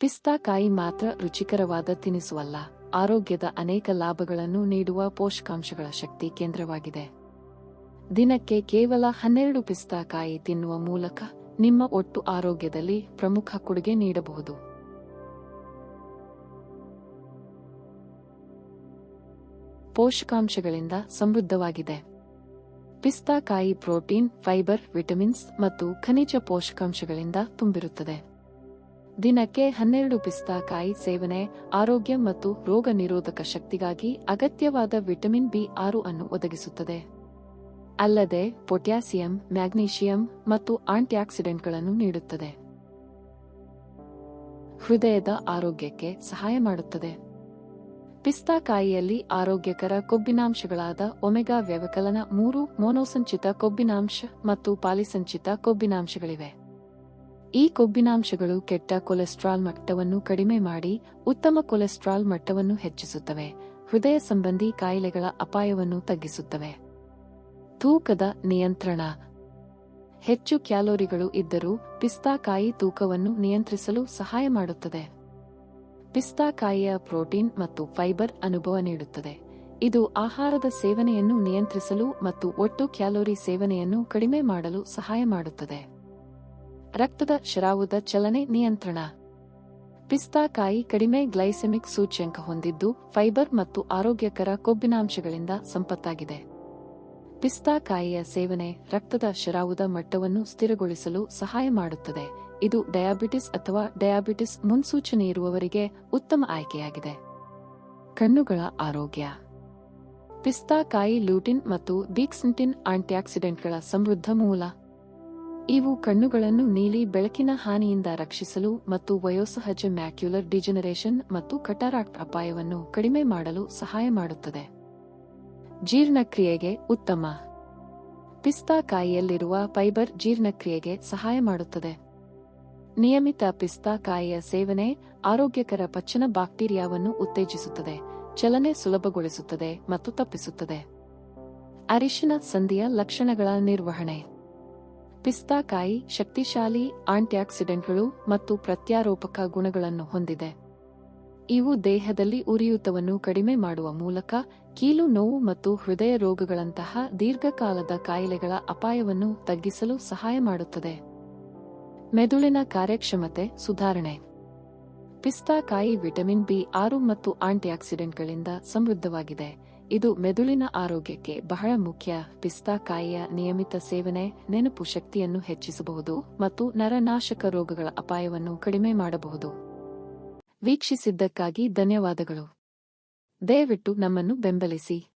ಪಿಸ್ತಾ ಕಾಯಿ ಮಾತ್ರ ರುಚಿಕರವಾದ ತಿನಿಸುವಲ್ಲ. ಆರೋಗ್ಯದ ಅನೇಕ ಲಾಭಗಳನ್ನು ನೀಡುವ ಪೋಷಕಾಂಶಗಳ ಶಕ್ತಿ ಕೇಂದ್ರವಾಗಿದೆ. ದಿನಕ್ಕೆ ಕೇವಲ ಹನ್ನೆರಡು ಪಿಸ್ತಾ ಕಾಯಿ ತಿನ್ನುವ ಮೂಲಕ ನಿಮ್ಮ ಒಟ್ಟು ಆರೋಗ್ಯದಲ್ಲಿ ಪ್ರಮುಖ ಕೊಡುಗೆ ನೀಡಬಹುದು. ಪೋಷಕಾಂಶಗಳಿಂದ ಸಮೃದ್ಧವಾಗಿದೆ. ಪಿಸ್ತಾಕಾಯಿ ಪ್ರೋಟೀನ್, ಫೈಬರ್, ವಿಟಮಿನ್ಸ್ ಮತ್ತು ಖನಿಜ ಪೋಷಕಾಂಶಗಳಿಂದ ತುಂಬಿರುತ್ತದೆ. ದಿನಕ್ಕೆ ಹನ್ನೆರಡು ಪಿಸ್ತಾ ಕಾಯಿ ಸೇವನೆ, ಆರೋಗ್ಯ ಮತ್ತು ರೋಗ ನಿರೋಧಕ ಶಕ್ತಿಗಾಗಿ ಅಗತ್ಯವಾದ ವಿಟಮಿನ್ ಬಿ ಆರು ಅನ್ನು ಒದಗಿಸುತ್ತದೆ. ಅಲ್ಲದೆ ಪೊಟ್ಯಾಸಿಯಂ, ಮ್ಯಾಗ್ನೀಷಿಯಂ ಮತ್ತು ಆಂಟಿಆಕ್ಸಿಡೆಂಟ್ಗಳನ್ನು ನೀಡುತ್ತದೆ. ಹೃದಯದ ಆರೋಗ್ಯಕ್ಕೆ ಸಹಾಯ ಮಾಡುತ್ತದೆ. ಪಿಸ್ತಾ ಕಾಯಿಯಲ್ಲಿ ಆರೋಗ್ಯಕರ ಕೊಬ್ಬಿನಾಂಶಗಳಾದ ಒಮೆಗಾ ವ್ಯವಕಲನ ಮೂರು ಮೋನೋಸಂಚಿತ ಕೊಬ್ಬಿನಾಂಶ ಮತ್ತು ಪಾಲಿಸಂಚಿತ ಕೊಬ್ಬಿನಾಂಶಗಳಿವೆ. ಈ ಕೊಬ್ಬಿನಾಂಶಗಳು ಕೆಟ್ಟ ಕೊಲೆಸ್ಟ್ರಾಲ್ ಮಟ್ಟವನ್ನು ಕಡಿಮೆ ಮಾಡಿ ಉತ್ತಮ ಕೊಲೆಸ್ಟ್ರಾಲ್ ಮಟ್ಟವನ್ನು ಹೆಚ್ಚಿಸುತ್ತವೆ. ಹೃದಯ ಸಂಬಂಧಿ ಕಾಯಿಲೆಗಳ ಅಪಾಯವನ್ನು ತಗ್ಗಿಸುತ್ತವೆ. ತೂಕದ ನಿಯಂತ್ರಣ. ಹೆಚ್ಚು ಕ್ಯಾಲೋರಿಗಳು ಇದ್ದರೂ ಪಿಸ್ತಾಕಾಯಿ ತೂಕವನ್ನು ನಿಯಂತ್ರಿಸಲು ಸಹಾಯ ಮಾಡುತ್ತದೆ. ಪಿಸ್ತಾಕಾಯಿಯ ಪ್ರೋಟೀನ್ ಮತ್ತು ಫೈಬರ್ ಅನುಭವ ನೀಡುತ್ತದೆ. ಇದು ಆಹಾರದ ಸೇವನೆಯನ್ನು ನಿಯಂತ್ರಿಸಲು ಮತ್ತು ಒಟ್ಟು ಕ್ಯಾಲೋರಿ ಸೇವನೆಯನ್ನು ಕಡಿಮೆ ಮಾಡಲು ಸಹಾಯ ಮಾಡುತ್ತದೆ. ರಕ್ತದ ಶರಾವುದ ಚಲನೆ ನಿಯಂತ್ರಣ. ಪಿಸ್ತಾಕಾಯಿ ಕಡಿಮೆ ಗ್ಲೈಸೆಮಿಕ್ ಸೂಚ್ಯಂಕ ಹೊಂದಿದ್ದು ಫೈಬರ್ ಮತ್ತು ಆರೋಗ್ಯಕರ ಕೊಬ್ಬಿನಾಂಶಗಳಿಂದ ಸಂಪತ್ತಾಗಿದೆ. ಪಿಸ್ತಾಕಾಯಿಯ ಸೇವನೆ ರಕ್ತದ ಶರಾವುದ ಮಟ್ಟವನ್ನು ಸ್ಥಿರಗೊಳಿಸಲು ಸಹಾಯ ಮಾಡುತ್ತದೆ. ಇದು ಡಯಾಬಿಟಿಸ್ ಅಥವಾ ಡಯಾಬಿಟಿಸ್ ಮುನ್ಸೂಚನೆ ಇರುವವರಿಗೆ ಉತ್ತಮ ಆಯ್ಕೆಯಾಗಿದೆ. ಕಣ್ಣುಗಳ ಆರೋಗ್ಯ. ಪಿಸ್ತಾಕಾಯಿ ಲೂಟಿನ್ ಮತ್ತು ಬೀಕ್ಸಿಂಟಿನ್ ಆಂಟಿಆಕ್ಸಿಡೆಂಟ್ಗಳ ಸಮೃದ್ಧ ಮೂಲ ಇವು ಕಣ್ಣುಗಳನ್ನು ನೀಲಿ ಬೆಳಕಿನ ಹಾನಿಯಿಂದ ರಕ್ಷಿಸಲು ಮತ್ತು ವಯೋಸಹಜ ಮ್ಯಾಕ್ಯುಲರ್ ಡಿಜನರೇಷನ್ ಮತ್ತು ಕಟಾರಾಕ್ಟ್ ಅಪಾಯವನ್ನು ಕಡಿಮೆ ಮಾಡಲು ಸಹಾಯ ಮಾಡುತ್ತದೆ. ಜೀರ್ಣಕ್ರಿಯೆಗೆ ಉತ್ತಮ. ಪಿಸ್ತಾ ಕಾಯಿಯಲ್ಲಿರುವ ಫೈಬರ್ ಜೀರ್ಣಕ್ರಿಯೆಗೆ ಸಹಾಯ ಮಾಡುತ್ತದೆ. ನಿಯಮಿತ ಪಿಸ್ತಾ ಕಾಯಿಯ ಸೇವನೆ ಆರೋಗ್ಯಕರ ಪಚ್ಚನ ಬ್ಯಾಕ್ಟೀರಿಯಾವನ್ನು ಉತ್ತೇಜಿಸುತ್ತದೆ, ಚಲನೆ ಸುಲಭಗೊಳಿಸುತ್ತದೆ ಮತ್ತು ತಪ್ಪಿಸುತ್ತದೆ. ಅರಿಶಿನ ಸಂಧಿಯ ಲಕ್ಷಣಗಳ ನಿರ್ವಹಣೆ. ಪಿಸ್ತಾ ಕಾಯಿ ಶಕ್ತಿಶಾಲಿ ಆಂಟಿಆಕ್ಸಿಡೆಂಟ್ಗಳು ಮತ್ತು ಪ್ರತ್ಯಾರೋಪಕ ಗುಣಗಳನ್ನು ಹೊಂದಿದೆ. ಇವು ದೇಹದಲ್ಲಿ ಉರಿಯೂತವನ್ನು ಕಡಿಮೆ ಮಾಡುವ ಮೂಲಕ ಕೀಲು ನೋವು ಮತ್ತು ಹೃದಯ ರೋಗಗಳಂತಹ ದೀರ್ಘಕಾಲದ ಕಾಯಿಲೆಗಳ ಅಪಾಯವನ್ನು ತಗ್ಗಿಸಲು ಸಹಾಯ ಮಾಡುತ್ತದೆ. ಮೆದುಳಿನ ಕಾರ್ಯಕ್ಷಮತೆ ಸುಧಾರಣೆ. ಪಿಸ್ತಾಕಾಯಿ ವಿಟಮಿನ್ ಬಿ ಆರು ಮತ್ತು ಆಂಟಿಆಕ್ಸಿಡೆಂಟ್ಗಳಿಂದ ಸಮೃದ್ಧವಾಗಿದೆ. ಇದು ಮೆದುಳಿನ ಆರೋಗ್ಯಕ್ಕೆ ಬಹಳ ಮುಖ್ಯ. ಪಿಸ್ತಾಕಾಯಿಯ ನಿಯಮಿತ ಸೇವನೆ, ನೆನಪು ಶಕ್ತಿಯನ್ನು ಹೆಚ್ಚಿಸಬಹುದು ಮತ್ತು ನರನಾಶಕ ರೋಗಗಳ ಅಪಾಯವನ್ನು ಕಡಿಮೆ ಮಾಡಬಹುದು. ವೀಕ್ಷಿಸಿದ್ದಕ್ಕಾಗಿ ಧನ್ಯವಾದಗಳು. ದಯವಿಟ್ಟು ನಮ್ಮನ್ನು ಬೆಂಬಲಿಸಿ.